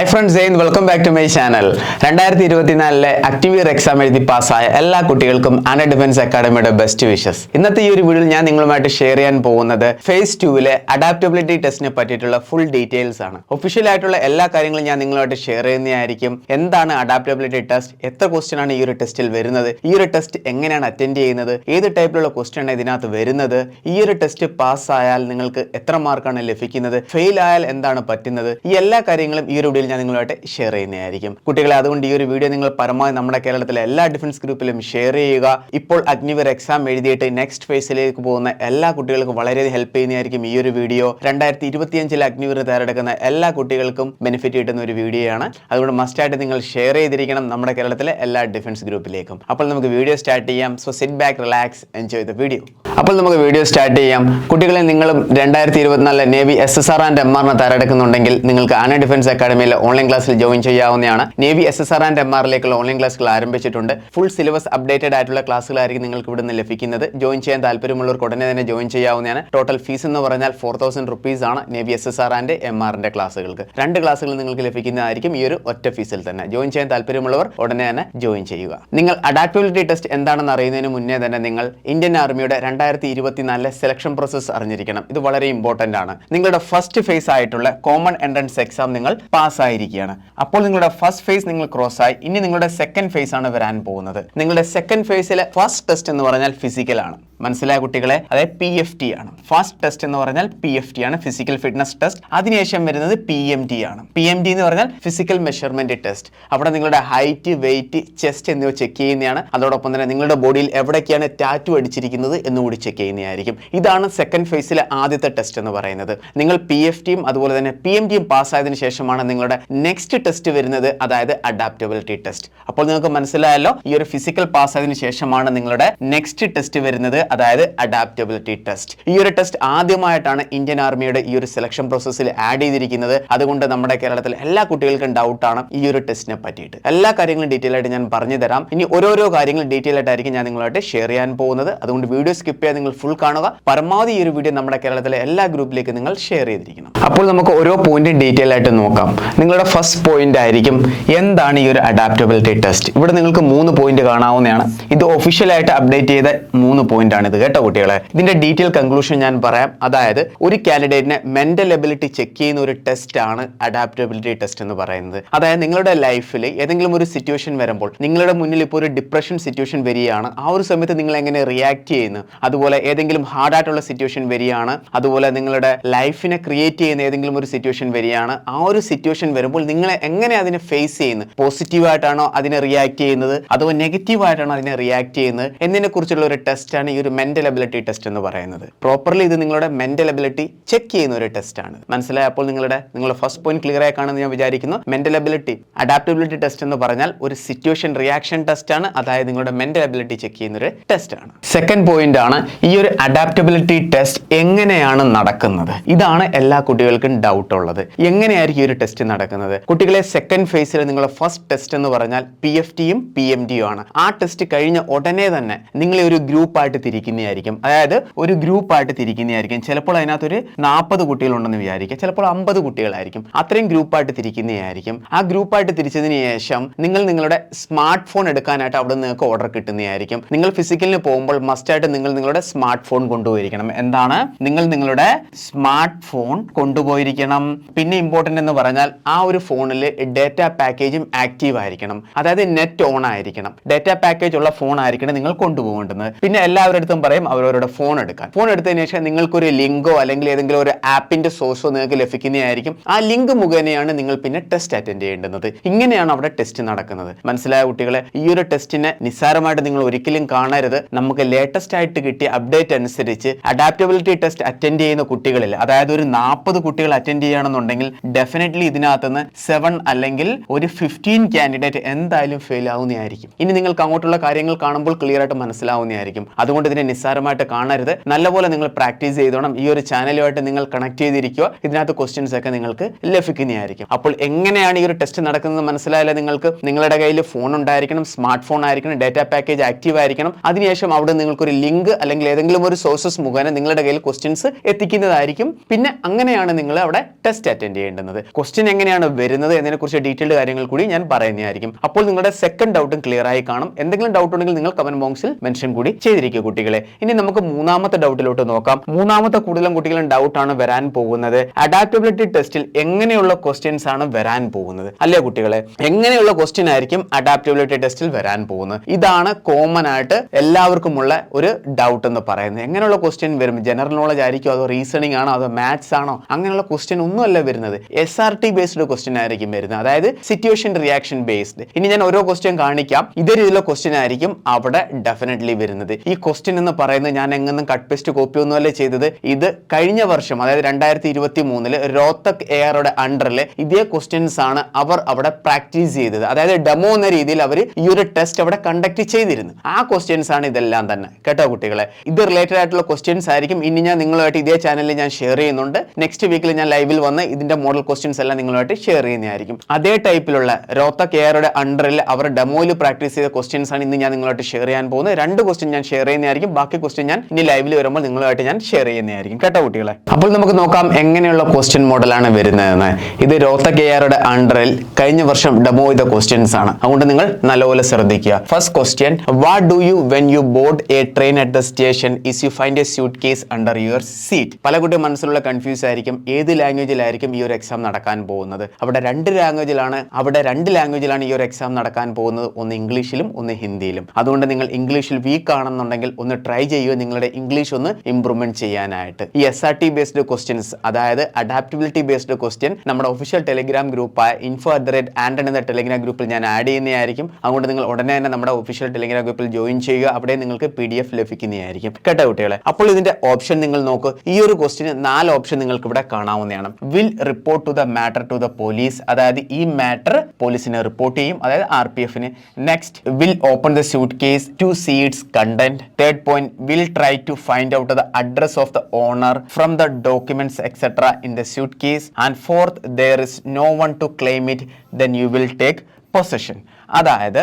Hi friends Jain welcome back to my channel രണ്ടായിരത്തി ഇരുപത്തിനാലിലെ year exam എഴുതി പാസ്സായ എല്ലാ കുട്ടികൾക്കും ആൻഡ് ഡിഫൻസ് അക്കാഡമിയുടെ ബെസ്റ്റ് വിഷസ് ഇന്നത്തെ ഈ ഒരു വീഡിയോയിൽ ഞാൻ നിങ്ങളുമായിട്ട് ഷെയർ ചെയ്യാൻ പോകുന്നത് ഫേസ് ടൂവിലെ അഡാപ്റ്റബിലിറ്റി ടെസ്റ്റിനെ പറ്റിയിട്ടുള്ള ഫുൾ ഡീറ്റെയിൽസ് ആണ്. ഒഫീഷ്യൽ ആയിട്ടുള്ള എല്ലാ കാര്യങ്ങളും ഞാൻ നിങ്ങളുമായിട്ട് ഷെയർ ചെയ്യുന്നതായിരിക്കും. എന്താണ് അഡാപ്റ്റബിലിറ്റി ടെസ്റ്റ് എത്ര ക്വസ്റ്റ്യൻ ആണ് ഈ ഒരു ടെസ്റ്റിൽ വരുന്നത്? ഈ ഒരു ടെസ്റ്റ് എങ്ങനെയാണ് അറ്റൻഡ് ചെയ്യുന്നത്? ഏത് ടൈപ്പിലുള്ള ക്വസ്റ്റ്യൻ ആണ് ഇതിനകത്ത് വരുന്നത്? ഈ ഒരു ടെസ്റ്റ് പാസ്സായാൽ നിങ്ങൾക്ക് എത്ര മാർക്കാണ് ലഭിക്കുന്നത്? ഫെയിൽ ആയാൽ എന്താണ് പറ്റുന്നത്? ഈ എല്ലാ കാര്യങ്ങളും ഈ ഒരു വീഡിയോയിൽ ഞാൻ നിങ്ങളുമായിട്ട് ഷെയർ ചെയ്യുന്നതായിരിക്കും. കുട്ടികളെ അതുകൊണ്ട് ഈ ഒരു വീഡിയോ നിങ്ങൾ പരമാവധി നമ്മുടെ കേരളത്തിലെ എല്ലാ ഡിഫൻസ് ഗ്രൂപ്പിലും ഷെയർ ചെയ്യുക. ഇപ്പോൾ അഗ്നിവർ എക്സാം എഴുതിയിട്ട് നെക്സ്റ്റ് ഫേസിലേക്ക് പോകുന്ന എല്ലാ കുട്ടികൾക്കും വളരെ ഹെൽപ്പ് ചെയ്യുന്നതായിരിക്കും ഈ ഒരു വീഡിയോ രണ്ടായിരത്തി ഇരുപത്തിയഞ്ചിൽ അഗ്നിവീർ തയ്യാറെടുക്കുന്ന എല്ലാ കുട്ടികൾക്കും ബെനിഫിറ്റ് കിട്ടുന്ന ഒരു വീഡിയോ ആണ്. അതുകൊണ്ട് മസ്റ്റായിട്ട് നിങ്ങൾ ഷെയർ ചെയ്തിരിക്കണം നമ്മുടെ കേരളത്തിലെ എല്ലാ ഡിഫൻസ് ഗ്രൂപ്പിലേക്കും അപ്പോൾ നമുക്ക് വീഡിയോ സ്റ്റാർട്ട് ചെയ്യാം. So sit back relax enjoy the video അപ്പോൾ നമുക്ക് വീഡിയോ സ്റ്റാർട്ട് ചെയ്യാം. കുട്ടികളെ നിങ്ങളും രണ്ടായിരത്തി ഇരുപത്തിനാലിലെ navy S S R and M ആറിന് തയ്യാറെടുക്കുന്നുണ്ടെങ്കിൽ നിങ്ങൾക്ക് ആന ഡിഫൻസ് അക്കാഡമിയിലെ ഓൺലൈൻ ക്ലാസ്സിൽ ജോയിൻ ചെയ്യാവുന്നതാണ്. Navy S S R and M ആറിലേക്കുള്ള online ക്ലാസ്സുകൾ ആരംഭിച്ചിട്ടുണ്ട്. ഫുൾ സിലബസ് അപ്ഡേറ്റഡ് ആയിട്ടുള്ള ക്ലാസ്സുകളായിരിക്കും നിങ്ങൾക്ക് ഇവിടെ നിന്ന് ലഭിക്കുന്നത്. ജോയിൻ ചെയ്യാൻ താല്പര്യമുള്ളവർക്ക് ഉടനെ തന്നെ ജോയിൻ ചെയ്യാവുന്നതാണ്. ടോട്ടൽ ഫീസ് എന്ന് പറഞ്ഞാൽ ഫോർ തൗസൻഡ് റുപ്പീസ് ആണ് navy S S R and M ആറിന്റെ ക്ലാസ്സുകൾക്ക് രണ്ട് ക്ലാസ്സുകൾ നിങ്ങൾക്ക് ലഭിക്കുന്നതായിരിക്കും ഈ ഒരു ഒറ്റ ഫീസിൽ തന്നെ. ജോയിൻ ചെയ്യാൻ താല്പര്യമുള്ളവർ ഉടനെ തന്നെ ജോയിൻ ചെയ്യുക. നിങ്ങൾ അഡാപ്റ്റബിലിറ്റി ടെസ്റ്റ് എന്താണെന്ന് അറിയുന്നതിന് മുന്നേ തന്നെ നിങ്ങൾ ഇന്ത്യൻ ആർമിയുടെ രണ്ടായിരത്തി ഇരുപത്തിനാലിലെ സെലക്ഷൻ പ്രോസസ്സ് അറിഞ്ഞിരിക്കണം. ഇത് വളരെ ഇമ്പോർട്ടന്റ് ആണ്. നിങ്ങളുടെ ഫസ്റ്റ് ഫേസ് ആയിട്ടുള്ള കോമൺ എൻട്രൻസ് എക്സാം നിങ്ങൾ പാസ് ആയിരിക്കുകയാണ്. അപ്പോൾ നിങ്ങളുടെ ഫസ്റ്റ് ഫേസ് നിങ്ങൾ ക്രോസ് ആയി. ഇനി നിങ്ങളുടെ സെക്കൻഡ് ഫേസ് ആണ് വരാൻ പോകുന്നത്. നിങ്ങളുടെ സെക്കൻഡ് ഫേസിലെ ഫസ്റ്റ് ടെസ്റ്റ് എന്ന് പറഞ്ഞാൽ ഫിസിക്കൽ ആണ്. മനസ്സിലായ കുട്ടികളെ അതായത് പി എഫ് ടി ആണ്. ഫസ്റ്റ് ടെസ്റ്റ് എന്ന് പറഞ്ഞാൽ പി എഫ് ടി ആണ് ഫിസിക്കൽ ഫിറ്റ്നസ് ടെസ്റ്റ് അതിനുശേഷം വരുന്നത് പി എം ടി ആണ്. പി എം ടി എന്ന് പറഞ്ഞാൽ ഫിസിക്കൽ മെഷർമെന്റ് ടെസ്റ്റ് അവിടെ നിങ്ങളുടെ ഹൈറ്റ് വെയിറ്റ് ചെസ്റ്റ് എന്നിവ ചെക്ക് ചെയ്യുന്നതാണ്. അതോടൊപ്പം തന്നെ നിങ്ങളുടെ ബോഡിയിൽ എവിടെയൊക്കെയാണ് ടാറ്റു അടിച്ചിരിക്കുന്നത് എന്നുകൂടി ചെക്ക് ചെയ്യുന്നതായിരിക്കും. ഇതാണ് സെക്കൻഡ് ഫേസിലെ ആദ്യത്തെ ടെസ്റ്റ് എന്ന് പറയുന്നത്. നിങ്ങൾ പി എഫ് ടിയും അതുപോലെ തന്നെ പി എം ടിയും പാസ്സായതിനു ശേഷമാണ് നിങ്ങളുടെ നെക്സ്റ്റ് ടെസ്റ്റ് വരുന്നത് അതായത് അഡാപ്റ്റബിലിറ്റി ടെസ്റ്റ് അപ്പോൾ നിങ്ങൾക്ക് മനസ്സിലായല്ലോ ഈ ഒരു ഫിസിക്കൽ പാസ്സായതിനു ശേഷമാണ് നിങ്ങളുടെ നെക്സ്റ്റ് ടെസ്റ്റ് വരുന്നത് അതായത് അഡാപ്റ്റബിലിറ്റി ടെസ്റ്റ് ഈ ഒരു ടെസ്റ്റ് ആദ്യമായിട്ടാണ് ഇന്ത്യൻ ആർമിയുടെ ഈ ഒരു സെലക്ഷൻ പ്രോസസ്സിൽ ആഡ് ചെയ്തിരിക്കുന്നത്. അതുകൊണ്ട് നമ്മുടെ കേരളത്തിൽ എല്ലാ കുട്ടികൾക്കും ഡൗട്ടാണ് ഈ ഒരു ടെസ്റ്റിനെ പറ്റിയിട്ട്. എല്ലാ കാര്യങ്ങളും ഡീറ്റെയിൽ ആയിട്ട് ഞാൻ പറഞ്ഞു തരാം. ഇനി ഓരോരോ കാര്യങ്ങൾ ഡീറ്റെയിൽ ആയിട്ടായിരിക്കും ഞാൻ നിങ്ങളായിട്ട് ഷെയർ ചെയ്യാൻ പോകുന്നത്. അതുകൊണ്ട് വീഡിയോ സ്കിപ്പ് ചെയ്യാൻ നിങ്ങൾ ഫുൾ കാണുക. പരമാവധി ഈ ഒരു വീഡിയോ നമ്മുടെ കേരളത്തിലെ എല്ലാ ഗ്രൂപ്പിലേക്ക് നിങ്ങൾ ഷെയർ ചെയ്തിരിക്കണം. അപ്പോൾ നമുക്ക് ഓരോ പോയിന്റും ഡീറ്റെയിൽ ആയിട്ട് നോക്കാം. നിങ്ങളുടെ ഫസ്റ്റ് പോയിന്റ് ആയിരിക്കും എന്താണ് ഈ ഒരു അഡാപ്റ്റബിലിറ്റി ടെസ്റ്റ് ഇവിടെ നിങ്ങൾക്ക് മൂന്ന് പോയിന്റ് കാണാവുന്നതാണ്. ഇത് ഒഫീഷ്യലായിട്ട് അപ്ഡേറ്റ് ചെയ്ത മൂന്ന് പോയിന്റ് ഇത് കേട്ടോ കുട്ടികളെ. ഇതിന്റെ ഡീറ്റെയിൽ കൺക്ലൂഷൻ ഞാൻ പറയാം. അതായത് ഒരു കാൻഡിഡേറ്റിനെ മെന്റൽ എബിലിറ്റി ചെക്ക് ചെയ്യുന്ന ഒരു ടെസ്റ്റ് ആണ് അഡാപ്റ്റബിലിറ്റി ടെസ്റ്റ് എന്ന് പറയുന്നത്. അതായത് നിങ്ങളുടെ ലൈഫിൽ ഏതെങ്കിലും ഒരു സിറ്റുവേഷൻ വരുമ്പോൾ നിങ്ങളുടെ മുന്നിൽ ഇപ്പോൾ ഒരു ഡിപ്രഷൻ സിറ്റുവേഷൻ വരികയാണ്. ആ ഒരു സമയത്ത് നിങ്ങൾ എങ്ങനെ റിയാക്ട് ചെയ്യുന്നു? അതുപോലെ ഏതെങ്കിലും ഹാർഡ് ആയിട്ടുള്ള സിറ്റുവേഷൻ വരികയാണ്. അതുപോലെ നിങ്ങളുടെ ലൈഫിനെ ക്രിയേറ്റ് ചെയ്യുന്ന ഏതെങ്കിലും ഒരു സിറ്റുവേഷൻ വരികയാണ്. ആ ഒരു സിറ്റുവേഷൻ വരുമ്പോൾ നിങ്ങൾ എങ്ങനെ അതിനെ ഫേസ് ചെയ്യുന്നു? പോസിറ്റീവായിട്ടാണോ അതിനെ റിയാക്ട് ചെയ്യുന്നത്? അതോ നെഗറ്റീവ് ആയിട്ടാണോ അതിനെ റിയാക്ട് ചെയ്യുന്നത്? എന്നതിനെ കുറിച്ചുള്ള ഒരു ടെസ്റ്റാണ് ഈ ഒരു മെന്റൽ എബിലിറ്റി ടെസ്റ്റ് എന്ന് പറയുന്നത്. പ്രോപ്പർലി ഇത് നിങ്ങളുടെ മെന്റൽ എബിലിറ്റി ചെക്ക് ചെയ്യുന്ന ഒരു ടെസ്റ്റ് ആണ്. മനസ്സിലായ? അപ്പോൾ നിങ്ങളുടെ നിങ്ങളുടെ ഫസ്റ്റ് പോയിന്റ് ക്ലിയർ ആയി ഞാൻ വിചാരിക്കുന്നു. മെന്റൽ എബിലിറ്റി അഡാപ്റ്റബിലിറ്റി ടെസ്റ്റ് എന്ന് പറഞ്ഞാൽ ഒരു സിറ്റുവേഷൻ റിയാക്ഷൻ ടെസ്റ്റ് ആണ്. അതായത് നിങ്ങളുടെ മെന്റൽ എബിലിറ്റി ചെക്ക് ചെയ്യുന്ന ഒരു ടെസ്റ്റ് ആണ്. സെക്കൻഡ് പോയിന്റ് ആണ് ഈ ഒരു അഡാപ്റ്റബിലിറ്റി ടെസ്റ്റ് എങ്ങനെയാണ് നടക്കുന്നത്? ഇതാണ് എല്ലാ കുട്ടികൾക്കും ഡൗട്ട് ഉള്ളത്. എങ്ങനെയായിരിക്കും ഈ ഒരു ടെസ്റ്റ് നടക്കുന്നത്? കുട്ടികളെ സെക്കൻഡ് ഫേസിൽ നിങ്ങളുടെ ഫസ്റ്റ് ടെസ്റ്റ് എന്ന് പറഞ്ഞാൽ പി എഫ് ടിയും പി എം ടിയും ആണ്. ആ ടെസ്റ്റ് കഴിഞ്ഞ ഉടനെ തന്നെ നിങ്ങളെ ഒരു ഗ്രൂപ്പായിട്ട് തിരിക്കുന്നതായിരിക്കും. അതായത് ഒരു ഗ്രൂപ്പായിട്ട് തിരിക്കുന്നതായിരിക്കും. ചിലപ്പോൾ അതിനകത്ത് ഒരു നാൽപ്പത് കുട്ടികളുണ്ടെന്ന് വിചാരിക്കുക. ചിലപ്പോൾ അമ്പത് കുട്ടികളായിരിക്കും. അത്രയും ഗ്രൂപ്പായിട്ട് തിരിക്കുന്നതായിരിക്കും. ആ ഗ്രൂപ്പായിട്ട് തിരിച്ചതിന് ശേഷം നിങ്ങൾ നിങ്ങളുടെ സ്മാർട്ട് ഫോൺ എടുക്കാനായിട്ട് അവിടെ നിങ്ങൾക്ക് ഓർഡർ കിട്ടുന്നതായിരിക്കും. നിങ്ങൾ ഫിസിക്കലിന് പോകുമ്പോൾ മസ്റ്റായിട്ട് നിങ്ങൾ നിങ്ങളുടെ സ്മാർട്ട് ഫോൺ കൊണ്ടുപോയിരിക്കണം. എന്താണ്? നിങ്ങൾ നിങ്ങളുടെ സ്മാർട്ട് ഫോൺ കൊണ്ടുപോയിരിക്കണം. പിന്നെ ഇമ്പോർട്ടന്റ് എന്ന് പറഞ്ഞാൽ ആ ഒരു ഫോണിൽ ഡേറ്റ പാക്കേജും ആക്റ്റീവ് ആയിരിക്കണം. അതായത് നെറ്റ് ഓൺ ആയിരിക്കണം. ഡേറ്റ പാക്കേജ് ഉള്ള ഫോൺ ആയിരിക്കണം നിങ്ങൾ കൊണ്ടുപോകേണ്ടത്. പിന്നെ എല്ലാവരുടെ അടുത്തും പറയും അവരവരുടെ ഫോൺ എടുക്കാൻ. ഫോൺ എടുത്തതിന് ശേഷം നിങ്ങൾക്കൊരു ലിങ്കോ അല്ലെങ്കിൽ ഏതെങ്കിലും ഒരു ആപ്പിന്റെ സോഴ്സോ നിങ്ങൾക്ക് ലഭിക്കുന്നതായിരിക്കും. ആ ലിങ്ക് മുഖേനയാണ് നിങ്ങൾ പിന്നെ ടെസ്റ്റ് അറ്റൻഡ് ചെയ്യേണ്ടുന്നത്. ഇങ്ങനെയാണ് അവിടെ ടെസ്റ്റ് നടക്കുന്നത്. മനസ്സിലായ കുട്ടികളെ? ഈ ഒരു ടെസ്റ്റിനെ നിസ്സാരമായിട്ട് നിങ്ങൾ ഒരിക്കലും കാണരുത്. നമുക്ക് ലേറ്റസ്റ്റ് ആയിട്ട് കിട്ടിയ അപ്ഡേറ്റ് അനുസരിച്ച് അഡാപ്റ്റബിലിറ്റി ടെസ്റ്റ് അറ്റൻഡ് ചെയ്യുന്ന കുട്ടികളിൽ അതായത് ഒരു നാൽപ്പത് കുട്ടികൾ അറ്റൻഡ് ചെയ്യുകയാണെന്നുണ്ടെങ്കിൽ ഡെഫിനറ്റ്ലി ഇതിനകത്തുനിന്ന് സെവൻ അല്ലെങ്കിൽ ഒരു ഫിഫ്റ്റീൻ കാൻഡിഡേറ്റ് എന്തായാലും ഫെയിൽ ആവുന്നതായിരിക്കും. ഇനി നിങ്ങൾക്ക് അങ്ങോട്ടുള്ള കാര്യങ്ങൾ കാണുമ്പോൾ ക്ലിയർ ആയിട്ട് മനസ്സിലാവുന്നതായിരിക്കും. അതുകൊണ്ട് ഇതിനെ നിസ്സാരമായിട്ട് കാണരുത്. നല്ലപോലെ നിങ്ങൾ പ്രാക്ടീസ് ചെയ്തോണം. ഈ ഒരു ചാനലുമായിട്ട് നിങ്ങൾ കണക്ട് ചെയ്തിരിക്കുക. ഇതിനകത്ത് ക്വസ്റ്റ്യൻസ് ഒക്കെ നിങ്ങൾക്ക് ലഭിക്കുന്നതായിരിക്കും. അപ്പോൾ എങ്ങനെയാണ് ഈ ഒരു ടെസ്റ്റ് നടക്കുന്നത് മനസ്സിലായാലും നിങ്ങൾക്ക്? നിങ്ങളുടെ കയ്യിൽ ഫോൺ ഉണ്ടായിരിക്കണം സ്മാർട്ട് ഫോൺ ആയിരിക്കണം ഡേറ്റ പാക്കേജ് ആക്റ്റീവ് ആയിരിക്കണം. അതിനുശേഷം അവിടെ നിങ്ങൾക്ക് ഒരു ലിങ്ക് അല്ലെങ്കിൽ ഏതെങ്കിലും ഒരു സോഴ്സസ് മുഖേന നിങ്ങളുടെ കയ്യിൽ ക്വസ്റ്റ്യൻസ് എത്തിക്കുന്നതായിരിക്കും. പിന്നെ അങ്ങനെയാണ് നിങ്ങൾ അവിടെ ടെസ്റ്റ് അറ്റൻഡ് ചെയ്യേണ്ടുന്നത്. ക്വസ്റ്റ്യൻ എങ്ങനെയാണ് വരുന്നത് എന്നതിനെക്കുറിച്ച് ഡീറ്റെയിൽഡ് കാര്യങ്ങൾ കൂടി ഞാൻ പറയുന്നതായിരിക്കും. അപ്പോൾ നിങ്ങളുടെ സെക്കൻഡ് ഡൗട്ടും ക്ലിയർ ആയി കാണും. എന്തെങ്കിലും ഡൗട്ട് ഉണ്ടെങ്കിൽ നിങ്ങൾ കമന്റ് ബോക്സിൽ മെൻഷൻ കൂടി ചെയ്തിരിക്കുക കുട്ടികളെ. ഇനി നമുക്ക് മൂന്നാമത്തെ ഡൗട്ടിലോട്ട് നോക്കാം. മൂന്നാമത്തെ കൂടുതലും കുട്ടികളും ഡൗട്ട് ആണ് വരാൻ പോകുന്നത്. അഡാപ്റ്റബിലിറ്റി ടെസ്റ്റിൽ എങ്ങനെയുള്ള ക്വസ്റ്റ്യൻസ് ആണ് വരാൻ പോകുന്നത്? അല്ലേ കുട്ടികളെ? എങ്ങനെയുള്ള ക്വസ്റ്റ്യൻ ആയിരിക്കും അഡാപ്റ്റബിലിറ്റി ടെസ്റ്റിൽ വരാൻ പോകുന്നത്? ഇതാണ് കോമൺ ആയിട്ട് എല്ലാവർക്കുമുള്ള ഒരു ഡൗട്ട് എന്ന് പറയുന്നത്. എങ്ങനെയുള്ള ക്വസ്റ്റ്യൻ വരും? ജനറൽ നോളജ് ആയിരിക്കും? അതോ റീസണിംഗ് ആണോ? അതോ മാത്സ് ആണോ? അങ്ങനെയുള്ള ക്വസ്റ്റ്യൻ ഒന്നുമല്ല വരുന്നത്. S R T based question ആയിരിക്കും വരുന്നത്. അതായത് സിറ്റുവേഷൻ റിയാക്ഷൻ ബേസ്ഡ് ഇനി ഞാൻ ഓരോ ക്വസ്റ്റ്യൻ കാണിക്കാം. ഇതേ രീതിയിലുള്ള ക്വസ്റ്റ്യൻ ആയിരിക്കും അവിടെ ഡെഫിനറ്റ്ലി വരുന്നത്. ഈ ക്വസ്റ്റ്യൻ എന്ന് പറയുന്നത് ഞാൻ എങ്ങനെ കട്ട് പേസ്റ്റ് കോപ്പി ഒന്നും അല്ലേ ചെയ്തത്? ഇത് കഴിഞ്ഞ വർഷം അതായത് രണ്ടായിരത്തി ഇരുപത്തി മൂന്നിൽ റോത്തക് എയറുടെ അണ്ടറിൽ ഇതേ ക്വസ്റ്റ്യൻസ് ആണ് അവർ അവിടെ പ്രാക്ടീസ് ചെയ്തത്. അതായത് ഡെമോ എന്ന രീതിയിൽ അവർ ഈ ഒരു ടെസ്റ്റ് അവിടെ കണ്ടക്ട് ചെയ്തിരുന്നു. ആ ക്വസ്റ്റ്യൻസ് ആണ് ഇതെല്ലാം തന്നെ. കേട്ടോ കുട്ടികളെ? ഇത് റിലേറ്റഡ് ആയിട്ടുള്ള ക്വസ്റ്റ്യൻസ് ആയിരിക്കും. ഇനി ഞാൻ നിങ്ങളുമായിട്ട് ഇതേ ചാനലിൽ ഞാൻ ഷെയർ ചെയ്യുന്നുണ്ട്. നെക്സ്റ്റ് വീക്കിൽ ഞാൻ ലൈവിൽ വന്ന് ഇതിന്റെ മോഡൽ ക്വസ്റ്റ്യൻസ് എല്ലാം നിങ്ങളുമായിട്ട് ഷെയർ ചെയ്യുന്നതായിരിക്കും. അതേ ടൈപ്പിലുള്ള റോത്ത കെയറുടെ അണ്ടറിൽ അവർ ഡെമോയിൽ പ്രാക്ടീസ് ചെയ്ത ക്വസ്റ്റ്യൻസ് ആണ് ഇന്ന് ഞാൻ നിങ്ങളുമായിട്ട് ഷെയർ ചെയ്യാൻ പോകുന്നത്. രണ്ട് ക്വസ്റ്റ്യൻ ഞാൻ ഷെയർ ചെയ്യുന്നതായിരിക്കും. ബാക്കി ക്വസ്റ്റ്യൻ ഞാൻ ഇനി ലൈവിൽ വരുമ്പോൾ നിങ്ങളുമായിട്ട് ഞാൻ ഷെയർ ചെയ്യുന്നതായിരിക്കും കേട്ടോ കുട്ടികളെ. അപ്പോൾ നമുക്ക് നോക്കാം എങ്ങനെയുള്ള ക്വസ്റ്റ്യൻ മോഡലാണ് വരുന്നതെന്ന്. ഇത് രോത്ത കെ ആറുടെ അണ്ടറിൽ കഴിഞ്ഞ വർഷം ഡെമോ ചെയ്ത ക്വസ്റ്റ്യൻസ് ആണ്. അതുകൊണ്ട് നിങ്ങൾ നല്ലപോലെ ശ്രദ്ധിക്കുക. First question what do you when you board a train at the station is you find a suitcase under your seat പല കുട്ടികൾ മനസ്സിലുള്ള കൺഫ്യൂസ് ആയിരിക്കും. ഏത് ലാംഗ്വേജിലായിരിക്കും ഈ ഒരു എക്സാം നടക്കാൻ പോകുന്നത്? അവിടെ രണ്ട് ലാംഗ്വേജിലാണ് അവിടെ രണ്ട് ലാംഗ്വേജിലാണ് ഈ ഒരു എക്സാം നടക്കാൻ പോകുന്നത്. ഒന്ന് ഇംഗ്ലീഷിലും ഒന്ന് ഹിന്ദിയിലും. അതുകൊണ്ട് നിങ്ങൾ ഇംഗ്ലീഷിൽ വീക്ക് ആണെന്നുണ്ടെങ്കിൽ ഒന്ന് ട്രൈ ചെയ്യുക നിങ്ങളുടെ ഇംഗ്ലീഷ് ഒന്ന് ഇംപ്രൂവ്മെന്റ് ചെയ്യാനായിട്ട്. ഈ S R T based questions അതായത് അഡാപ്റ്റബിലിറ്റി ബേസ്ഡ് ക്വസ്റ്റ്യൻ നമ്മുടെ official Telegram ഗ്രൂപ്പായ info at the rate and എന്ന ടെലിഗ്രാം ഗ്രൂപ്പിൽ ഞാൻ ആഡ് ചെയ്യുന്നതായിരിക്കും. അതുകൊണ്ട് നിങ്ങൾ ഉടനെ തന്നെ നമ്മുടെ ഒഫീഷ്യൽ ടെലിഗ്രാം ഗ്രൂപ്പിൽ ജോയിൻ ചെയ്യുക. അവിടെ നിങ്ങൾക്ക് പി ഡി എഫ് ലഭിക്കുന്നതായിരിക്കും. കേട്ടോ കുട്ടികളെ? അപ്പോൾ ഇതിന്റെ ഓപ്ഷൻ നിങ്ങൾ നോക്കൂ. ഈ ഒരു ക്വസ്റ്റിന് നാല് ഓപ്ഷൻ നിങ്ങൾക്ക് ഇവിടെ കാണാവുന്നതാണ്. Will report to the matter to the police അതായത് ഈ മാറ്റർ പോലീസിനെ റിപ്പോർട്ട് ചെയ്യും. അതായത് ആർ പി എഫിന് next will open the suitcase to see its content third will try to find out the address of the owner from the documents etcetera in the suitcase and fourth there is no one to claim it then you will take possession അതായത്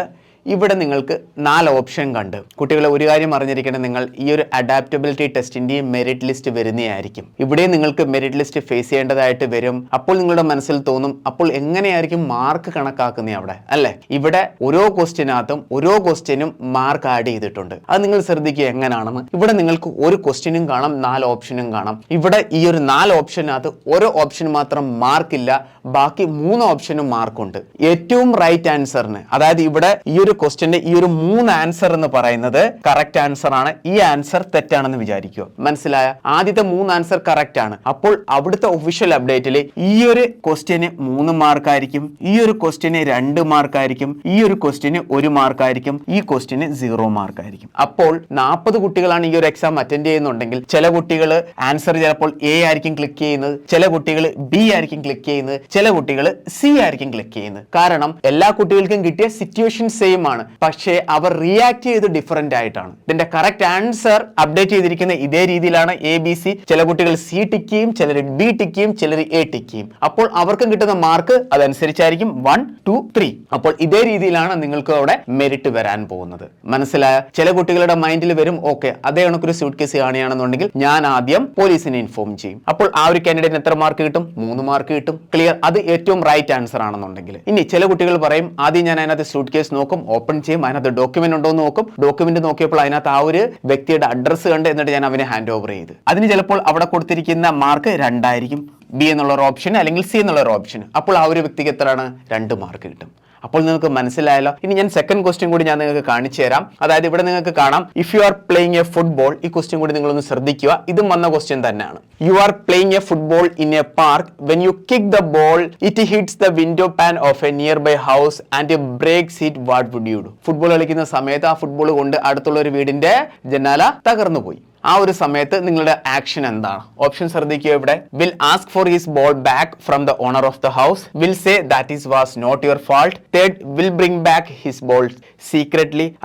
ഇവിടെ നിങ്ങൾക്ക് നാല് option കണ്ട്. കുട്ടികളെ ഒരു കാര്യം അറിഞ്ഞിരിക്കണം നിങ്ങൾ ഈ ഒരു അഡാപ്റ്റബിലിറ്റി ടെസ്റ്റിന്റെയും മെറിറ്റ് ലിസ്റ്റ് വരുന്നതായിരിക്കും. ഇവിടെ നിങ്ങൾക്ക് മെറിറ്റ് ലിസ്റ്റ് ഫേസ് ചെയ്യേണ്ടതായിട്ട് വരും. അപ്പോൾ നിങ്ങളുടെ മനസ്സിൽ തോന്നും അപ്പോൾ എങ്ങനെയായിരിക്കും മാർക്ക് കണക്കാക്കുന്നത് അവിടെ അല്ലേ? ഇവിടെ ഓരോ ക്വസ്റ്റ്യനകത്തും ഓരോ ക്വസ്റ്റ്യനും മാർക്ക് ആഡ് ചെയ്തിട്ടുണ്ട്. അത് നിങ്ങൾ ശ്രദ്ധിക്കുക എങ്ങനെയാണെന്ന് ഇവിടെ നിങ്ങൾക്ക് ഒരു ക്വസ്റ്റ്യനും കാണാം നാല് ഓപ്ഷനും കാണാം. ഇവിടെ ഈ ഒരു നാല് ഓപ്ഷനകത്ത് ഓരോ ഓപ്ഷൻ മാത്രം മാർക്കില്ല ബാക്കി മൂന്ന് ഓപ്ഷനും മാർക്കുണ്ട് ഏറ്റവും റൈറ്റ് ആൻസറിന് അതായത് ഇവിടെ ഈ ഒരു ക്വസ്റ്റ്യന്റെ ഈ ഒരു മൂന്ന് ആൻസർ എന്ന് പറയുന്നത് കറക്റ്റ് ആൻസർ ആണ്. ഈ ആൻസർ തെറ്റാണെന്ന് വിചാരിക്കുക. മനസ്സിലായ? ആദ്യത്തെ മൂന്ന് ആൻസർ കറക്റ്റ് ആണ്. അപ്പോൾ അവിടുത്തെ ഒഫീഷ്യൽ അപ്ഡേറ്റിൽ ഈ ഒരു ക്വസ്റ്റ്യന് മൂന്ന് മാർക്കായിരിക്കും ഈ ഒരു ക്വസ്റ്റ്യന് രണ്ട് മാർക്കായിരിക്കും ഈ ഒരു ക്വസ്റ്റ്യന് ഒരു മാർക്കായിരിക്കും ഈ ക്വസ്റ്റ്യന് സീറോ മാർക്കായിരിക്കും അപ്പോൾ നാൽപ്പത് കുട്ടികളാണ് ഈ ഒരു എക്സാം അറ്റൻഡ് ചെയ്യുന്നുണ്ടെങ്കിൽ ചില കുട്ടികൾ ആൻസർ ചിലപ്പോൾ എ ആയിരിക്കും ക്ലിക്ക് ചെയ്യുന്നത് ചില കുട്ടികൾ ബി ആയിരിക്കും ക്ലിക്ക് ചെയ്യുന്നത് ചില കുട്ടികൾ സി ആയിരിക്കും ക്ലിക്ക് ചെയ്യുന്നത്. കാരണം എല്ലാ കുട്ടികൾക്കും കിട്ടിയ സിറ്റുവേഷൻ സെയിം ആണ് പക്ഷേ അവർ റിയാക്ട് ചെയ്ത് ഡിഫറെന്റ് ആയിട്ടാണ്. ഇതിന്റെ കറക്റ്റ് ആൻസർ അപ്ഡേറ്റ് ചെയ്തിരിക്കുന്ന ഇതേ രീതിയിലാണ് എ ബി സി ചില കുട്ടികൾ സി ടിക്കുകയും ചിലർ ബി ടിക്കുകയും ചിലർ എ ടിക്കുകയും. അപ്പോൾ അവർക്കും കിട്ടുന്ന മാർക്ക് അതനുസരിച്ചായിരിക്കും വൺ ടു ത്രീ അപ്പോൾ ഇതേ രീതിയിലാണ് നിങ്ങൾക്ക് അവിടെ മെറിറ്റ് വരാൻ പോകുന്നത്. മനസ്സിലായ? ചില കുട്ടികളുടെ മൈൻഡിൽ വരും ഓക്കെ അതേ കണക്കൊരു സ്യൂട്ട് കേസ് കാണുകയാണെന്നുണ്ടെങ്കിൽ ഞാൻ ആദ്യം പോലീസിനെ ഇൻഫോം ചെയ്യും. അപ്പോൾ ആ ഒരു കാൻഡിഡേറ്റിന് എത്ര മാർക്ക് കിട്ടും? മൂന്ന് മാർക്ക് കിട്ടും. ക്ലിയർ അത് ഏറ്റവും റൈറ്റ് ആൻസർ ആണെന്നുണ്ടെങ്കിൽ. ഇനി ചില കുട്ടികൾ പറയും ആദ്യം ഞാൻ അതിനകത്ത് സ്യൂട്ട് കേസ് നോക്കും ഓപ്പൺ ചെയ്യും. അതിനകത്ത് ഡോക്യുമെന്റ് ഉണ്ടോ എന്ന് നോക്കും. ഡോക്യുമെന്റ് നോക്കിയപ്പോൾ അതിനകത്ത് ആ ഒരു വ്യക്തിയുടെ അഡ്രസ്സ് കണ്ട് എന്നിട്ട് ഞാൻ അവനെ ഹാൻഡ് ഓവർ ചെയ്ത്. അതിന് ചിലപ്പോൾ അവിടെ കൊടുത്തിരിക്കുന്ന മാർക്ക് രണ്ടായിരിക്കും. ബി എന്നുള്ള ഒരു ഓപ്ഷൻ അല്ലെങ്കിൽ സി എന്നുള്ള ഒരു ഓപ്ഷൻ അപ്പോൾ ആ ഒരു വ്യക്തിക്ക് എത്രയാണ്? രണ്ട് മാർക്ക് കിട്ടും. അപ്പോൾ നിങ്ങൾക്ക് മനസ്സിലായല്ലോ. ഇനി ഞാൻ സെക്കൻഡ് ക്വസ്റ്റ്യൻ കൂടി ഞാൻ നിങ്ങൾക്ക് കാണിച്ചു തരാം. അതായത് ഇവിടെ നിങ്ങൾക്ക് കാണാം if you are playing a football ഈ ക്വസ്റ്റ്യൻ കൂടി നിങ്ങളൊന്ന് ശ്രദ്ധിക്കുക. ഇതും വന്ന ക്വസ്റ്റ്യൻ തന്നെയാണ്. You are playing a football in a park when you kick the ball it hits the window pane of a nearby house and breaks it what would you do football കളിക്കുന്ന സമയത്ത് ആ football കൊണ്ട് അടുത്തുള്ള ഒരു വീടിന്റെ ജനാല തകർന്നു പോയി ആ ഒരു സമയത്ത് നിങ്ങളുടെ ആക്ഷൻ എന്താണ്? ഓപ്ഷൻ ശ്രദ്ധിക്കുക ഇവിടെ. Will ask for his ball back from the owner of the house will say that is was not your fault third will bring back his ball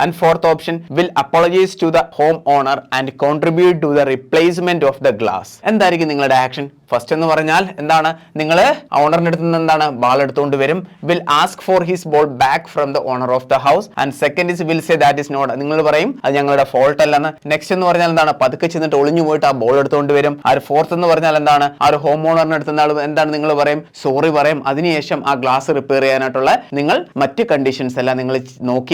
and fourth option will apologise to the home owner and contribute to the replacement of the glass എന്തായിരിക്കും നിങ്ങളുടെ action first എന്ന് പറഞ്ഞാൽ എന്താണ്? നിങ്ങൾ ഓണറിന്റെ അടുത്ത് നിന്ന് എന്താണ് ball എടുത്തുകൊണ്ട് വരും. Will ask for his ball back from the owner of the house and second is will say that is not നിങ്ങൾ പറയും അത് ഞങ്ങളുടെ ഫോൾട്ട് അല്ലെന്ന്. നെക്സ്റ്റ് എന്ന് പറഞ്ഞാൽ എന്താണ്? പതുക്കെ ചെന്നിട്ട് ഒളിഞ്ഞു പോയിട്ട് ആ ബോൾ എടുത്തുകൊണ്ട് വരും. ആ ഫോർത്ത് എന്ന് പറഞ്ഞാൽ എന്താണ്? ആ ഒരു ഹോം ഓണറിന്റെ അടുത്ത് നിന്നാൾ എന്താണ് നിങ്ങൾ പറയും? സോറി പറയും. അതിനുശേഷം ആ ഗ്ലാസ് റിപ്പയർ ചെയ്യാനായിട്ടുള്ള നിങ്ങൾ മറ്റ് കണ്ടീഷൻസ് എല്ലാം നിങ്ങൾ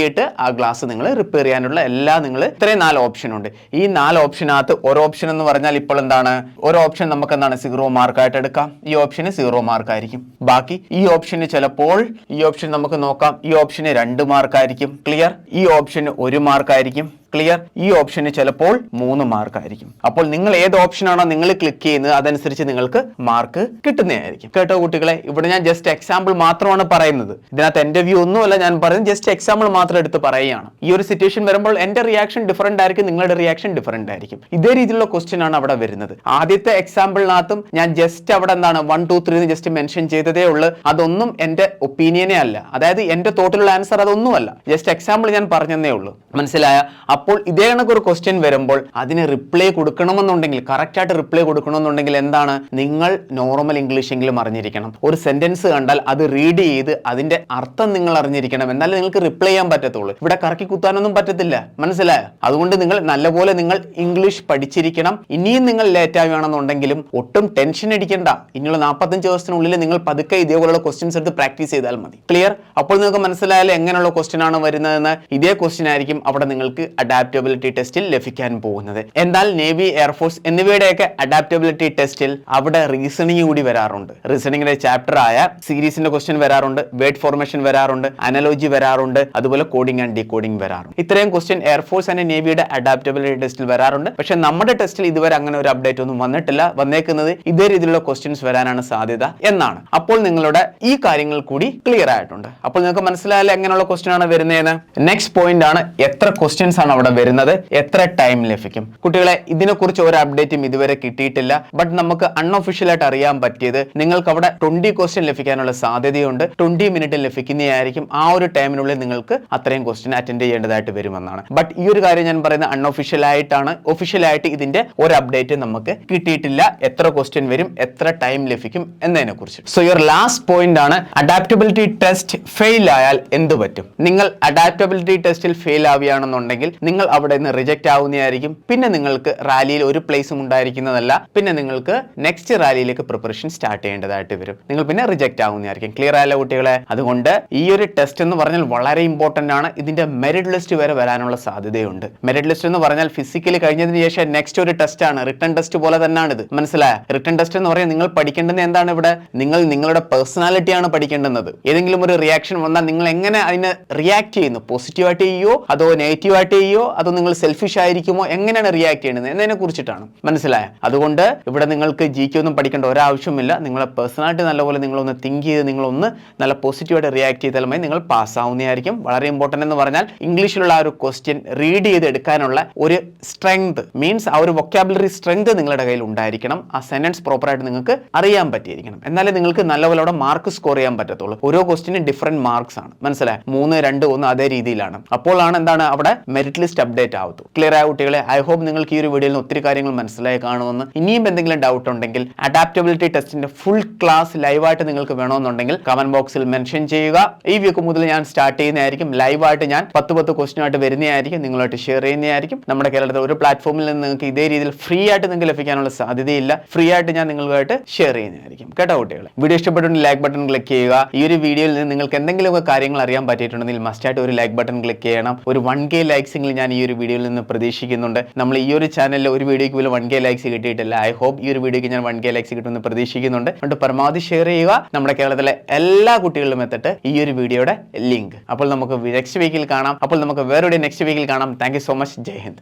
നോക്കിയിട്ട് ആ ഗ്ലാസ് നിങ്ങൾ റിപ്പയർ ചെയ്യാനുള്ള എല്ലാ നിങ്ങൾ ഇത്രയും നാല് ഓപ്ഷൻ ഉണ്ട്. ഈ നാല് ഓപ്ഷനകത്ത് ഒരു ഓപ്ഷൻ എന്ന് പറഞ്ഞാൽ ഇപ്പോൾ എന്താണ്? ഒരു ഓപ്ഷൻ നമുക്ക് എന്താണ്? സീറോ മാർക്കായിട്ട് എടുക്കാം. ഈ ഓപ്ഷന് സീറോ മാർക്ക് ആയിരിക്കും. ബാക്കി ഈ ഓപ്ഷന് ചിലപ്പോൾ ഈ ഓപ്ഷൻ നമുക്ക് നോക്കാം. ഈ ഓപ്ഷന് രണ്ട് മാർക്കായിരിക്കും ക്ലിയർ ഈ ഓപ്ഷന് ഒരു മാർക്കായിരിക്കും ക്ലിയർ ഈ ഓപ്ഷന് ചിലപ്പോൾ മൂന്ന് മാർക്ക് ആയിരിക്കും. അപ്പോൾ നിങ്ങൾ ഏത് ഓപ്ഷനാണോ നിങ്ങൾ ക്ലിക്ക് ചെയ്യുന്നത് അതനുസരിച്ച് നിങ്ങൾക്ക് മാർക്ക് കിട്ടുന്നതായിരിക്കും. കേട്ടോ കുട്ടികളെ ഇവിടെ ഞാൻ ജസ്റ്റ് എക്സാമ്പിൾ മാത്രമാണ് പറയുന്നത്. ഇതിനകത്ത് എന്റെ വ്യൂ ഒന്നുമല്ല ഞാൻ പറയുന്നത് ജസ്റ്റ് എക്സാമ്പിൾ മാത്രം എടുത്ത് പറയുകയാണ്. ഈ ഒരു സിറ്റുവേഷൻ വരുമ്പോൾ എന്റെ റിയാക്ഷൻ ഡിഫറെന്റ് ആയിരിക്കും നിങ്ങളുടെ റിയാക്ഷൻ ഡിഫറെന്റ് ആയിരിക്കും. ഇതേ രീതിയിലുള്ള ക്വസ്റ്റ്യൻ ആണ് അവിടെ വരുന്നത്. ആദ്യത്തെ എക്സാമ്പിളിനകത്തും ഞാൻ ജസ്റ്റ് അവിടെ എന്താണ് one two three just mention ചെയ്തതേ ഉള്ളൂ. അതൊന്നും എന്റെ ഒപ്പീനിയനെ അല്ല. അതായത് എന്റെ തോട്ടിലുള്ള ആൻസർ അതൊന്നുമല്ല. ജസ്റ്റ് എക്സാമ്പിൾ ഞാൻ പറഞ്ഞതേ ഉള്ളൂ. മനസ്സിലായ? അപ്പോൾ ഇതേ കണക്ക് ഒരു ക്വസ്റ്റ്യൻ വരുമ്പോൾ അതിന് റിപ്ലൈ കൊടുക്കണമെന്നുണ്ടെങ്കിൽ കറക്റ്റ് ആയിട്ട് റിപ്ലൈ കൊടുക്കണമെന്നുണ്ടെങ്കിൽ എന്താണ്? നിങ്ങൾ നോർമൽ ഇംഗ്ലീഷ് എങ്കിലും അറിഞ്ഞിരിക്കണം. ഒരു സെന്റൻസ് കണ്ടാൽ അത് റീഡ് ചെയ്ത് അതിന്റെ അർത്ഥം നിങ്ങൾ അറിഞ്ഞിരിക്കണം. എന്നാലേ നിങ്ങൾക്ക് റിപ്ലൈ ചെയ്യാൻ പറ്റത്തുള്ളൂ. ഇവിടെ കറക്കി കുത്താനൊന്നും പറ്റത്തില്ല. മനസ്സിലായ? അതുകൊണ്ട് നിങ്ങൾ നല്ലപോലെ നിങ്ങൾ ഇംഗ്ലീഷ് പഠിച്ചിരിക്കണം. ഇനിയും നിങ്ങൾ ലേറ്റ് ആവുകയാണെന്നുണ്ടെങ്കിലും ഒട്ടും ടെൻഷൻ അടിക്കേണ്ട. ഇനിയുള്ള നാൽപ്പത്തഞ്ച് ദിവസത്തിനുള്ളിൽ നിങ്ങൾ പതുക്കെ ഇതേപോലുള്ള ക്വസ്റ്റ്യൻസ് എടുത്ത് പ്രാക്ടീസ് ചെയ്താൽ മതി. ക്ലിയർ അപ്പോൾ നിങ്ങൾക്ക് മനസ്സിലായാലും എങ്ങനെയുള്ള ക്വസ്റ്റ്യൻ ആണ് വരുന്നതെന്ന്. ഇതേ ക്വസ്റ്റ്യൻ ആയിരിക്കും അവിടെ നിങ്ങൾക്ക് അഡാപ്റ്റബിലിറ്റി ടെസ്റ്റിൽ ലഭിക്കാൻ പോകുന്നത്. എന്നാൽ നേവി എയർഫോഴ്സ് എന്നിവയുടെയൊക്കെ അഡാപ്റ്റബിലിറ്റി ടെസ്റ്റിൽ അവിടെ റീസണിങ് കൂടി വരാറുണ്ട്. റീസണിങ്ങിന്റെ ചാപ്റ്റർ ആയ സീരീസിന്റെ ക്വസ്റ്റ്യൻ വരാറുണ്ട് വേർഡ് ഫോർമേഷൻ വരാറുണ്ട് അനലോജി വരാറുണ്ട് അതുപോലെ കോഡിംഗ് ആൻഡ് ഡീകോഡിംഗ് വരാറുണ്ട്. ഇത്രയും ക്വസ്റ്റ്യൻ എയർഫോഴ്സ് ആൻഡ് നേവിയുടെ അഡാപ്റ്റബിലിറ്റി ടെസ്റ്റിൽ വരാറുണ്ട്. പക്ഷെ നമ്മുടെ ടെസ്റ്റിൽ ഇതുവരെ അങ്ങനെ ഒരു അപ്ഡേറ്റ് ഒന്നും വന്നിട്ടില്ല. വന്നേക്കുന്നത് ഇതേ രീതിയിലുള്ള ക്വസ്റ്റ്യൻസ് വരാനാണ് സാധ്യത എന്നാണ്. അപ്പോൾ നിങ്ങളുടെ ഈ കാര്യങ്ങൾ കൂടി ക്ലിയർ ആയിട്ടുണ്ട്. അപ്പോൾ നിങ്ങൾക്ക് മനസ്സിലായാലും എങ്ങനെയുള്ള ക്വസ്റ്റ്യൻ ആണ് വരുന്നതെന്ന്. നെക്സ്റ്റ് പോയിന്റ് ആണ് എത്ര ക്വസ്റ്റ്യൻസ് ആണ് അവിടെ വരുന്നത് എത്ര ടൈം ലഭിക്കും? കുട്ടികളെ ഇതിനെക്കുറിച്ച് ഒരു അപ്ഡേറ്റും ഇതുവരെ കിട്ടിയിട്ടില്ല. ബട്ട് നമുക്ക് അൺഒഫീഷ്യൽ ആയിട്ട് അറിയാൻ പറ്റിയത് നിങ്ങൾക്ക് അവിടെ ട്വന്റി ക്വസ്റ്റ്യൻ ലഭിക്കാനുള്ള സാധ്യതയുണ്ട്. ട്വന്റി മിനിറ്റ് ലഭിക്കുന്നതായിരിക്കും. ആ ഒരു ടൈമിനുള്ളിൽ നിങ്ങൾക്ക് അത്രയും ക്വസ്റ്റ്യൻ അറ്റൻഡ് ചെയ്യേണ്ടതായിട്ട് വരുമെന്നാണ്. ബട്ട് ഈ ഒരു കാര്യം ഞാൻ പറയുന്നത് അൺഒഫീഷ്യൽ ആയിട്ടാണ്. ഒഫീഷ്യലായിട്ട് ഇതിന്റെ ഒരു അപ്ഡേറ്റ് നമുക്ക് കിട്ടിയിട്ടില്ല. എത്ര ക്വസ്റ്റ്യൻ വരും എത്ര ടൈം ലഭിക്കും എന്നതിനെ കുറിച്ച് സോ യുവർ ലാസ്റ്റ് പോയിന്റ് ആണ് അഡാപ്റ്റബിലിറ്റി ടെസ്റ്റ് ഫെയിൽ ആയാൽ എന്ത് പറ്റും? നിങ്ങൾ അഡാപ്റ്റബിലിറ്റി ടെസ്റ്റിൽ ഫെയിൽ ആവുകയാണെന്നുണ്ടെങ്കിൽ നിങ്ങൾ അവിടെ നിന്ന് റിജക്റ്റ് ആവുന്നതായിരിക്കും പിന്നെ നിങ്ങൾക്ക് റാലിയിൽ ഒരു പ്ലേസും ഉണ്ടായിരിക്കുന്നതല്ല. പിന്നെ നിങ്ങൾക്ക് നെക്സ്റ്റ് റാലിയിലേക്ക് പ്രിപ്പറേഷൻ സ്റ്റാർട്ട് ചെയ്യേണ്ടതായിട്ട് വരും. നിങ്ങൾ പിന്നെ റിജക്റ്റ് ആവുന്നതായിരിക്കും. ക്ലിയർ ആയല്ലോ കുട്ടികളെ? അതുകൊണ്ട് ഈ ഒരു ടെസ്റ്റ് എന്ന് പറഞ്ഞാൽ വളരെ ഇമ്പോർട്ടന്റ് ആണ്. ഇതിന്റെ മെറിറ്റ് ലിസ്റ്റ് വരെ വരാനുള്ള സാധ്യതയുണ്ട്. മെറിറ്റ് ലിസ്റ്റ് എന്ന് പറഞ്ഞാൽ ഫിസിക്കലി കഴിഞ്ഞതിന് ശേഷം നെക്സ്റ്റ് ഒരു ടെസ്റ്റ് ആണ്. റിട്ടേൺ ടെസ്റ്റ് പോലെ തന്നെയാണ് ഇത് മനസ്സിലായ? റിട്ടേൺ ടെസ്റ്റ് എന്ന് പറഞ്ഞാൽ നിങ്ങൾ പഠിക്കേണ്ടത് എന്താണ് ഇവിടെ? നിങ്ങൾ നിങ്ങളുടെ പേഴ്സണാലിറ്റിയാണ് പഠിക്കേണ്ടുന്നത്. ഏതെങ്കിലും ഒരു റിയാക്ഷൻ വന്നാൽ നിങ്ങൾ എങ്ങനെ അതിനെ റിയാക്ട് ചെയ്യുന്നു? പോസിറ്റീവായിട്ട് ചെയ്യോ അതോ നെഗറ്റീവായിട്ട് ചെയ്യോ അതോ നിങ്ങൾ സെൽഫിഷ് ആയിരിക്കുമോ? എങ്ങനെയാണ് റിയാക്ട് ചെയ്യുന്നത്? എന്നതിനെ കുറിച്ചിട്ടാണ്. മനസ്സിലായ? അതുകൊണ്ട് ഇവിടെ നിങ്ങൾക്ക് ജി കെ ഒന്നും പഠിക്കേണ്ട ഒരാവശ്യമില്ല. നിങ്ങളെ പേഴ്സണാലിറ്റി നല്ലപോലെ നിങ്ങളൊന്ന് തിങ്ക് ചെയ്ത് നിങ്ങളൊന്ന് നല്ല പോസിറ്റീവായിട്ട് റിയാക്ട് ചെയ്താൽ മതി. നിങ്ങൾ പാസ് ആവുന്നതായിരിക്കും. വളരെ ഇമ്പോർട്ടന്റ് എന്ന് പറഞ്ഞാൽ ഇംഗ്ലീഷിലുള്ള ആ ഒരു ക്വസ്റ്റ്യൻ റീഡ് ചെയ്ത് എടുക്കാനുള്ള ഒരു സ്ട്രെങ്ത് മീൻസ് ആ ഒരു വൊക്കാബുലറി സ്ട്രെങ്ത് നിങ്ങളുടെ കയ്യിൽ ഉണ്ടായിരിക്കണം. ആ സെന്റൻസ് പ്രോപ്പറായിട്ട് നിങ്ങൾക്ക് അറിയാൻ പറ്റിയിരിക്കണം. എന്നാലേ നിങ്ങൾക്ക് നല്ലപോലെ അവിടെ മാർക്ക് സ്കോർ ചെയ്യാൻ പറ്റത്തുള്ളൂ. ഓരോ ക്വസ്റ്റിനും ഡിഫറെന്റ് മാർക്സ് ആണ്. മനസ്സിലായി? മൂന്ന് രണ്ട് ഒന്ന് അതേ രീതിയിലാണ്. അപ്പോഴാണ് എന്താണ് അവിടെ മെറിറ്റ് ലിസ്റ്റ് അപ്ഡേറ്റ് ആവത്തു. ക്ലിയർ ആയ കുട്ടികളെ ഐ ഹോപ്പ് നിങ്ങൾക്ക് ഈ ഒരു വീഡിയോയിൽ നിന്ന് ഒത്തിരി കാര്യങ്ങൾ മനസ്സിലായി കാണുമെന്ന്. ഇനിയും എന്തെങ്കിലും ഡൗട്ട് ഉണ്ടെങ്കിൽ അഡാപ്റ്റബിലിറ്റി ടെസ്റ്റിന്റെ ഫുൾ ക്ലാസ് ലൈവായിട്ട് നിങ്ങൾക്ക് വേണമെന്നുണ്ടെങ്കിൽ കമന്റ് ബോക്സിൽ മെൻഷൻ ചെയ്യുക. ഈ വീക്ക് മുതൽ ഞാൻ സ്റ്റാർട്ട് ചെയ്യുന്നതായിരിക്കും. ലൈവായിട്ട് ഞാൻ പത്ത് പത്ത് ക്വസ്റ്റിനായിട്ട് വരുന്നതായിരിക്കും. നിങ്ങളായിട്ട് ഷെയർ ചെയ്യുന്നതായിരിക്കും. നമ്മുടെ കേരളത്തിലെ ഒരു പ്ലാറ്റ്ഫോമിൽ നിന്ന് നിങ്ങൾക്ക് ഇതേ രീതിയിൽ ഫ്രീ ആയിട്ട് നിങ്ങൾക്ക് ലഭിക്കാനുള്ള സാധ്യതയില്ല. ഫ്രീ ആയിട്ട് ഞാൻ നിങ്ങളുമായിട്ട് ഷെയർ ചെയ്യുന്നതായിരിക്കും. കേട്ടോ കുട്ടികളെ? വീഡിയോ ഇഷ്ടപ്പെട്ടുണ്ടെങ്കിൽ ലൈക്ക് ബട്ടൺ ക്ലിക്ക് ചെയ്യുക. ഈ ഒരു വീഡിയോയിൽ നിന്ന് നിങ്ങൾക്ക് എന്തെങ്കിലുമൊക്കെ കാര്യങ്ങൾ അറിയാൻ പറ്റിയിട്ടുണ്ടെങ്കിൽ മസ്റ്റായിട്ട് ഒരു ലൈക്ക് ബട്ടൺ ക്ലിക്ക് ചെയ്യണം. ഒരു വൺ കെ ലൈക്സിംഗിൽ ഞാൻ ഈ ഒരു വീഡിയോയിൽ നിന്ന് പ്രതീക്ഷിക്കുന്നുണ്ട്. നമ്മൾ ഈ ഒരു ചാനലിൽ ഒരു വീഡിയോയ്ക്ക് പോലും വൺ കെ ലൈക്സ് കിട്ടിയിട്ടില്ല. ഐ ഹോപ്പ് ഈ ഒരു വീഡിയോയ്ക്ക് ഞാൻ വൺ കെ ലൈക്സ് കിട്ടുമെന്ന് പ്രതീക്ഷിക്കുന്നുണ്ട്. അതുകൊണ്ട് പരമാവധി ഷെയർ ചെയ്യുക. നമ്മുടെ കേരളത്തിലെ എല്ലാ കുട്ടികളിലും എത്തിട്ട് ഈ ഒരു വീഡിയോയുടെ ലിങ്ക് അപ്പോൾ നമുക്ക് നെക്സ്റ്റ് വീക്കിൽ കാണാം. അപ്പോൾ നമുക്ക് വേറെ നെക്സ്റ്റ് വീക്കിൽ കാണാം. Thank so much Jai Hind.